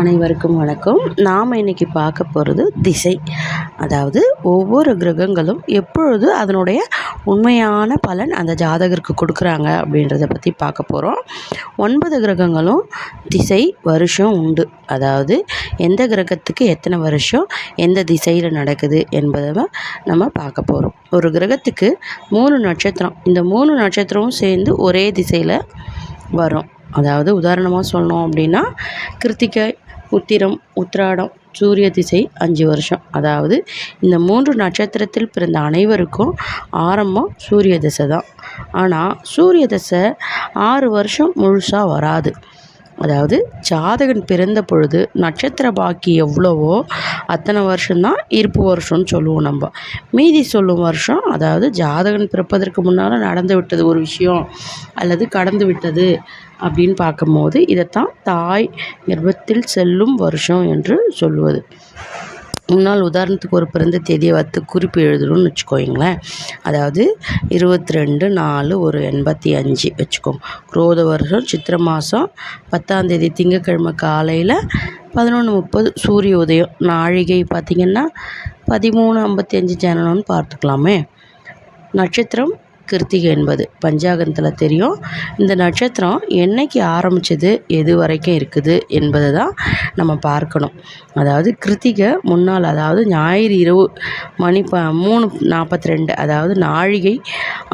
அனைவருக்கும் வணக்கம். நாம் இன்னைக்கு பார்க்க போகிறது திசை. அதாவது ஒவ்வொரு கிரகங்களும் எப்பொழுது அதனுடைய உண்மையான பலன் அந்த ஜாதகருக்கு கொடுக்குறாங்க அப்படின்றத பற்றி பார்க்க போகிறோம் ஒன்பது கிரகங்களும் திசை வருஷம் உண்டு. அதாவது எந்த கிரகத்துக்கு எத்தனை வருஷம் எந்த திசையில் நடக்குது என்பதை நம்ம பார்க்க போகிறோம் ஒரு கிரகத்துக்கு மூணு நட்சத்திரம். இந்த மூணு நட்சத்திரமும் சேர்ந்து ஒரே திசையில் வரும். அதாவது உதாரணமாக சொல்லணும் அப்படின்னா கிருத்திகை உத்திரம் உத்திராடம் சூரிய திசை அஞ்சு வருஷம். அதாவது இந்த மூன்று நட்சத்திரத்தில் பிறந்த அனைவருக்கும் ஆரம்பம் சூரிய திசை தான். ஆனால் சூரிய திசை ஆறு வருஷம் முழுசாக வராது. அதாவது ஜாதகன் பிறந்த பொழுது நட்சத்திர பாக்கி எவ்வளவோ அத்தனை வருஷம்தான் இருப்பு வருஷம்னு சொல்லுவோம் நம்ம. மீதி சொல்லும் வருஷம் அதாவது ஜாதகன் பிறப்பதற்கு முன்னால் நடந்து விட்டது ஒரு விஷயம் அல்லது கடந்து விட்டது அப்படின்னு பார்க்கும்போது இதைத்தான் தாய் கர்ப்பத்தில் செல்லும் வருஷம் என்று சொல்லுவது. முன்னால் உதாரணத்துக்கு ஒரு பிறந்த தேதியை வைத்து குறிப்பு எழுதணும்னு வச்சுக்கோங்களேன். அதாவது இருபத்தி ரெண்டு நாலு ஒரு எண்பத்தி அஞ்சு வச்சுக்கோங்க குரோத வருஷம் சித்திரை மாதம் பத்தாந்தேதி திங்கக்கிழமை காலையில் பதினொன்று முப்பது சூரிய உதயம் நாழிகை பார்த்திங்கன்னா பதிமூணு ஐம்பத்தி அஞ்சு ஜனனம்னு பார்த்துக்கலாமே. நட்சத்திரம் கிருத்திகை என்பது. பஞ்சாங்கத்தில் தெரியும். இந்த நட்சத்திரம் என்னைக்கு ஆரம்பிச்சது எது வரைக்கும் இருக்குது என்பதை தான் நம்ம பார்க்கணும். அதாவது கிருத்திகை முன்னால் அதாவது ஞாயிறு இரவு மணி ப மூணு நாற்பத்தி ரெண்டு அதாவது நாழிகை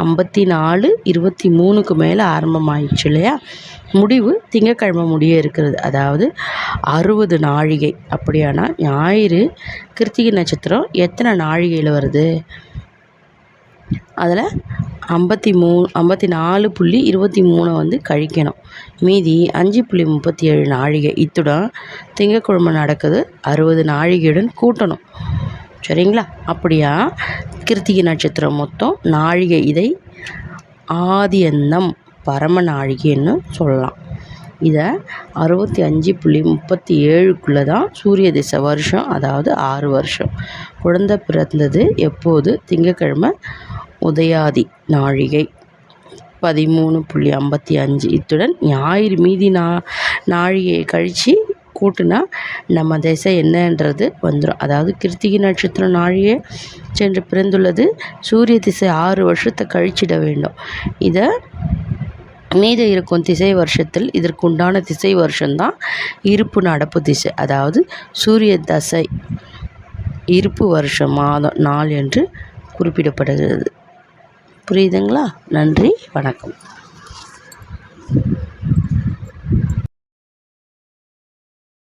ஐம்பத்தி நாலு இருபத்தி மூணுக்கு மேலே ஆரம்பமாயிடுச்சு இல்லையா? முடிவு திங்கக்கிழமை முடிய இருக்கிறது. அதாவது அறுபது நாழிகை. அப்படியானா ஞாயிறு கிருத்திகை நட்சத்திரம் எத்தனை நாழிகையில் வருது? அதில் ஐம்பத்தி மூ ஐம்பத்தி நாலு புள்ளி இருபத்தி மூணை வந்து கழிக்கணும். மீதி அஞ்சு புள்ளி முப்பத்தி ஏழு நாழிகை. இத்துடன் திங்கக்கிழமை நடக்குது. அறுபது நாழிகையுடன் கூட்டணும். சரிங்களா? அப்படியா? கிருத்திகை நட்சத்திரம் மொத்தம் நாழிகை. இதை ஆதியந்தம் பரம நாழிகைன்னு சொல்லலாம். இதை அறுபத்தி அஞ்சு புள்ளி முப்பத்தி ஏழுக்குள்ளே தான் சூரிய திசை வருஷம் அதாவது ஆறு வருஷம். குழந்தை பிறந்தது எப்போது? திங்கக்கிழமை உதயாதி நாழிகை. பதிமூணு புள்ளி ஐம்பத்தி அஞ்சு. இத்துடன் ஞாயிறு மீதி நா நாழிகையை கழித்து கூட்டுனா நம்ம திசை என்னன்றது வந்துடும் அதாவது கிருத்திகை நட்சத்திரம் நாழிகை சென்று பிறந்துள்ளது. சூரிய திசை ஆறு வருஷத்தை கழிச்சிட வேண்டும். இதை மீத இருக்கும் திசை வருஷத்தில் இதற்கு உண்டான திசை வருஷம்தான் இருப்பு நடப்பு திசை. அதாவது சூரிய தசை இருப்பு வருஷம் மாதம் நாள் என்று குறிப்பிடப்படுகிறது. புரியுதுங்களா? நன்றி வணக்கம்.